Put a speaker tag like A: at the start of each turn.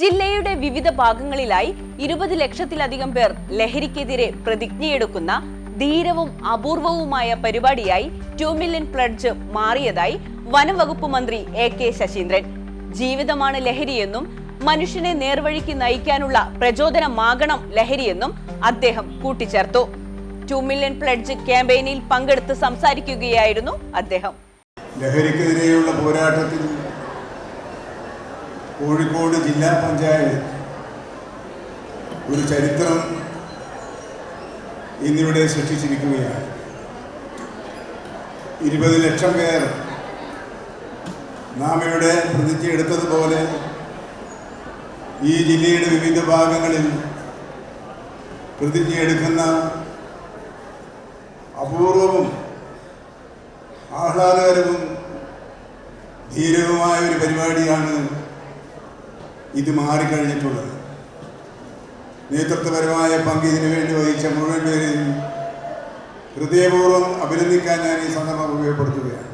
A: ജില്ലയുടെ വിവിധ ഭാഗങ്ങളിലായി ഇരുപത് ലക്ഷത്തിലധികം പേർ ലഹരിക്കെതിരെ പ്രതിജ്ഞയെടുക്കുന്ന ധീരവും അപൂർവവുമായ പരിപാടിയായി ടു മില്യൺ പ്ലഡ്ജ് മാറിയതായി വനം വകുപ്പ് മന്ത്രി എ കെ ശശീന്ദ്രൻ. ജീവിതമാണ് ലഹരിയെന്നും മനുഷ്യനെ നേർവഴിക്ക് നയിക്കാനുള്ള പ്രചോദനമാകണം ലഹരിയെന്നും അദ്ദേഹം കൂട്ടിച്ചേർത്തു. ടു മില്യൺ പ്ലഡ്ജ് ക്യാമ്പയിനിൽ പങ്കെടുത്ത് സംസാരിക്കുകയായിരുന്നു അദ്ദേഹം.
B: ലഹരിക്കെതിരെയുള്ള പോരാട്ടത്തിൽ കോഴിക്കോട് ജില്ലാ പഞ്ചായത്ത് ഒരു ചരിത്രം ഇന്നിവിടെ സൃഷ്ടിച്ചിരിക്കുകയാണ്. ഇരുപത് ലക്ഷം പേർ നാം ഇവിടെ പ്രതിജ്ഞ എടുത്തതുപോലെ ഈ ജില്ലയുടെ വിവിധ ഭാഗങ്ങളിൽ പ്രതിജ്ഞ എടുക്കുന്ന അപൂർവവും ആഹ്ലാദകരവും ധീരവുമായ ഒരു പരിപാടിയാണ് ഇത് മാറിക്കഴിഞ്ഞിട്ടുള്ളത്. നേതൃത്വപരമായ പങ്ക് ഇതിനു വേണ്ടി വഹിച്ച മുഴുവൻ പേരെയും ഹൃദയപൂർവം അഭിനന്ദിക്കാൻ ഞാൻ ഈ സന്ദർഭം ഉപയോഗപ്പെടുത്തുകയാണ്.